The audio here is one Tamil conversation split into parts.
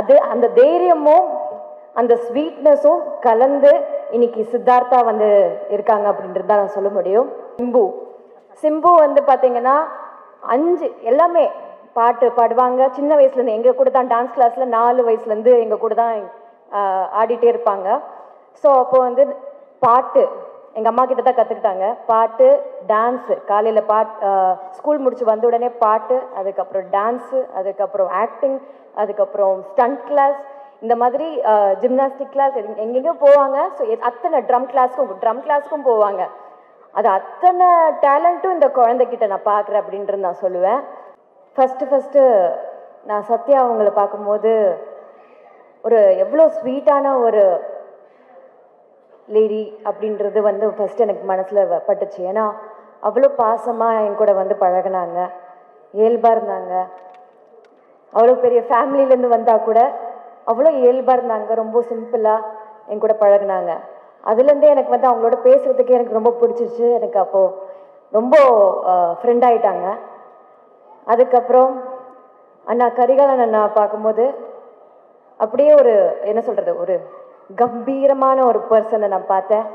அது அந்த தைரியமும் அந்த ஸ்வீட்னஸும் கலந்து இன்னைக்கு சித்தார்த்தா வந்து இருக்காங்க அப்படின்றது தான் நான் சொல்ல முடியும். சிம்பு. சிம்பு வந்து பார்த்தீங்கன்னா அஞ்சு எல்லாமே பாட்டு பாடுவாங்க. சின்ன வயசுலேருந்து எங்கள் கூட தான் டான்ஸ் கிளாஸில் நாலு வயசுலேருந்து எங்கள் கூட தான் ஆடிட்டே இருப்பாங்க. ஸோ அப்போ வந்து பாட்டு எங்கள் அம்மா கிட்ட தான் கற்றுக்கிட்டாங்க பாட்டு டான்ஸு காலையில் பாட் ஸ்கூல் முடிச்சு வந்த உடனே பாட்டு அதுக்கப்புறம் டான்ஸு அதுக்கப்புறம் ஆக்டிங் அதுக்கப்புறம் ஸ்டண்ட் கிளாஸ் இந்த மாதிரி ஜிம்னாஸ்டிக் கிளாஸ் எங்கெங்கேயோ போவாங்க. ஸோ அத்தனை ட்ரம் கிளாஸ்க்கும் ட்ரம் கிளாஸ்க்கும் போவாங்க. அது அத்தனை டேலண்ட்டும் இந்த குழந்தைகிட்ட நான் பார்க்குறேன் அப்படின்றது நான் சொல்லுவேன். ஃபஸ்ட்டு ஃபஸ்ட்டு நான் சத்யா அவங்கள பார்க்கும்போது ஒரு எவ்வளோ ஸ்வீட்டான ஒரு லேடி அப்படின்றது வந்து ஃபஸ்ட்டு எனக்கு மனசில் பட்டுச்சு. ஏன்னா அவ்வளோ பாசமாக என் கூட வந்து பழகுனாங்க. இயல்பாக இருந்தாங்க. அவ்வளோ பெரிய ஃபேமிலியிலேருந்து வந்தால் கூட அவ்வளோ இயல்பாக இருந்தாங்க. ரொம்ப சிம்பிளாக என் கூட பழகுனாங்க. அதுலேருந்தே எனக்கு வந்து அவங்களோட பேசுகிறதுக்கே எனக்கு ரொம்ப பிடிச்சிருச்சு. எனக்கு அப்போது ரொம்ப ஃப்ரெண்ட் ஆகிட்டாங்க அதுக்கப்புறம் அண்ணா கரிகாலன் அண்ணா பார்க்கும்போது அப்படியே ஒரு என்ன சொல்கிறது ஒரு கம்பீரமான ஒரு பர்சனை நான் பார்த்தேன்.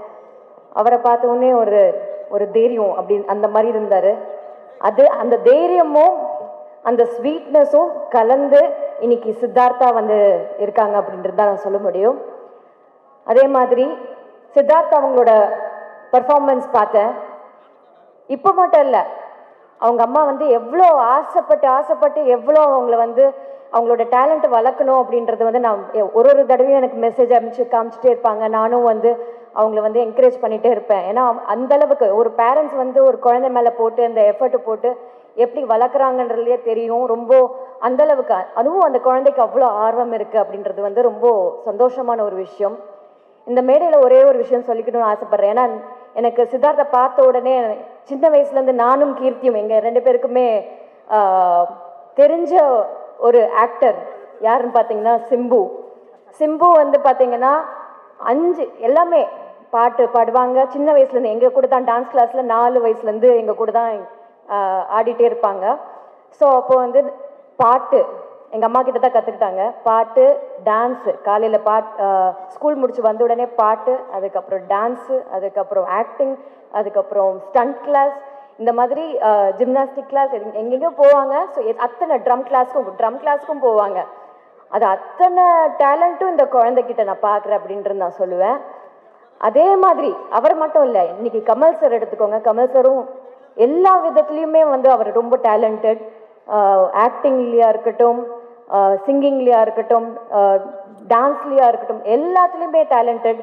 அவரை பார்த்த உடனே ஒரு ஒரு தைரியம் அப்படி அந்த மாதிரி இருந்தார். அது அந்த தைரியமும் அந்த ஸ்வீட்னஸும் கலந்து இன்னைக்கு சித்தார்த்தா வந்து இருக்காங்க அப்படின்றது தான் நான் சொல்ல முடியும். அதே மாதிரி சித்தார்த்தா அவங்களோட பர்ஃபார்மன்ஸ் பார்த்தேன். இப்போ மட்டும் இல்லை அவங்க அம்மா வந்து எவ்வளோ ஆசைப்பட்டு ஆசைப்பட்டு எவ்வளோ அவங்கள வந்து அவங்களோட டேலண்ட்டை வளர்க்கணும் அப்படின்றது வந்து நான் ஒரு ஒரு தடவையும் எனக்கு மெசேஜ் அமைச்சு காமிச்சிட்டே இருப்பாங்க. நானும் வந்து அவங்கள வந்து என்கரேஜ் பண்ணிகிட்டே இருப்பேன். ஏன்னா அந்தளவுக்கு அந்த அளவுக்கு ஒரு பேரண்ட்ஸ் வந்து ஒரு குழந்தை மேலே போட்டு அந்த எஃபர்ட் போட்டு எப்படி வளர்க்குறாங்கன்றதுலேயே தெரியும். ரொம்ப அந்த அளவுக்கு அதுவும் அந்த குழந்தைக்கு அவ்வளோ ஆர்வம் இருக்குது அப்படின்றது வந்து ரொம்ப சந்தோஷமான ஒரு விஷயம். இந்த மேடையில் ஒரே ஒரு விஷயம் சொல்லிக்கணும்னு ஆசைப்பட்றேன். ஏன்னா எனக்கு சித்தார்த்தை பார்த்த உடனே சின்ன வயசுலேருந்து நானும் கீர்த்தியும் எங்கள் ரெண்டு பேருக்குமே தெரிஞ்ச ஒரு ஆக்டர் யாருன்னு பார்த்தீங்கன்னா சிம்பு. சிம்பு வந்து பார்த்தீங்கன்னா அஞ்சு எல்லாமே பாட்டு பாடுவாங்க. சின்ன வயசுலேருந்து எங்கள் கூட தான் டான்ஸ் கிளாஸில் நாலு வயசுலேருந்து எங்கள் கூட தான் ஆடிட்டே இருப்பாங்க. ஸோ அப்போ வந்து பாட்டு எங்கள் அம்மா கிட்ட தான் கற்றுக்கிட்டாங்க பாட்டு டான்ஸு காலையில் பாட் ஸ்கூல் முடிச்சு வந்த உடனே பாட்டு அதுக்கப்புறம் டான்ஸு அதுக்கப்புறம் ஆக்டிங் அதுக்கப்புறம் ஸ்டண்ட் கிளாஸ் இந்த மாதிரி ஜிம்னாஸ்டிக் கிளாஸ் எங்கெங்கேயோ போவாங்க. ஸோ அத்தனை ட்ரம் கிளாஸ்க்கும் ட்ரம் கிளாஸ்க்கும் போவாங்க. அது அத்தனை டேலண்ட்டும் இந்த குழந்தைகிட்ட நான் பார்க்குறேன் அப்படின்றது நான் சொல்லுவேன். அதே மாதிரி அவர் மட்டும் இல்லை இன்னைக்கு கமல் சார் எடுத்துக்கோங்க. கமல் சாரும் எல்லா விதத்துலேயுமே வந்து அவர் ரொம்ப டேலண்டட் ஆக்டிங்லேயா இருக்கட்டும் சிங்கிங்லேயா இருக்கட்டும் டான்ஸ்லேயா இருக்கட்டும் எல்லாத்துலேயுமே டேலண்டட்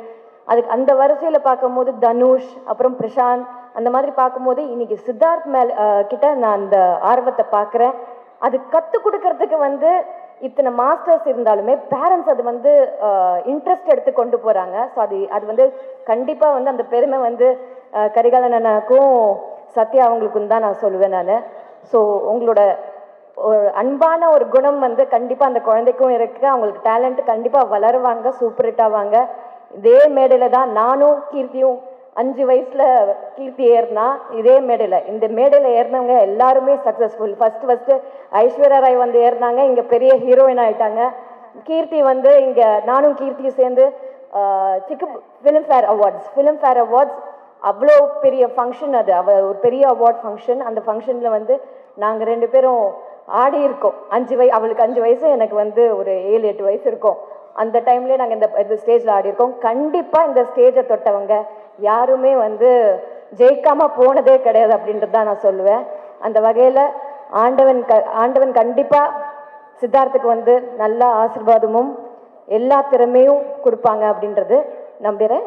அதுக்கு அந்த வரிசையில் பார்க்கும்போது தனுஷ் அப்புறம் பிரசாந்த் அந்த மாதிரி பார்க்கும்போது இன்னைக்கு சித்தார்த் மேல் கிட்ட நான் அந்த ஆர்வத்தை பார்க்குறேன். அது கற்றுக் கொடுக்கறதுக்கு வந்து இத்தனை மாஸ்டர்ஸ் இருந்தாலுமே பேரண்ட்ஸ் அது வந்து இன்ட்ரெஸ்ட் எடுத்து கொண்டு போகிறாங்க ஸோ அது அது வந்து கண்டிப்பாக வந்து அந்த பெருமை வந்து அஹ், சத்யா அவங்களுக்கும் தான் நான் சொல்லுவேன் நான். ஸோ உங்களோட ஒரு அன்பான ஒரு குணம் வந்து கண்டிப்பாக அந்த குழந்தைக்கும் இருக்குது அவங்களுக்கு டேலண்ட் கண்டிப்பாக வளருவாங்க சூப்பர் ஹிட் ஆவாங்க. இதே மேடையில் தான் நானும் கீர்த்தியும் அஞ்சு வயசில் கீர்த்தி ஏறினா இதே மேடையில். இந்த மேடையில் ஏறினவங்க எல்லாருமே successful first first Aishwarya Rai வந்து ஏறினாங்க. இங்கே பெரிய ஹீரோயின் ஆகிட்டாங்க கீர்த்தி வந்து இங்கே நானும் கீர்த்தியும் சேர்ந்து சிக்கு film fair awards film fair awards அவ்வளோ பெரிய ஃபங்க்ஷன் அது. அவ ஒரு பெரிய அவார்ட் ஃபங்க்ஷன் அந்த ஃபங்க்ஷனில் வந்து நாங்கள் ரெண்டு பேரும் ஆடி இருக்கோம். அஞ்சு வய அவளுக்கு அஞ்சு வயசு எனக்கு வந்து ஒரு ஏழு எட்டு வயசு இருக்கும். அந்த டைம்லேயே நாங்கள் இந்த இந்த ஸ்டேஜில் ஆடி இருக்கோம். கண்டிப்பாக இந்த ஸ்டேஜை தொட்டவங்க யாருமே வந்து ஜெயிக்காம போனதே கிடையாது அப்படின்றது தான் நான் சொல்லுவேன். அந்த வகையில் ஆண்டவன் க ஆண்டவன் கண்டிப்பாக சித்தார்த்துக்கு வந்து நல்ல ஆசீர்வாதமும் எல்லா திறமையும் கொடுப்பாங்க அப்படின்றது நம்புகிறேன்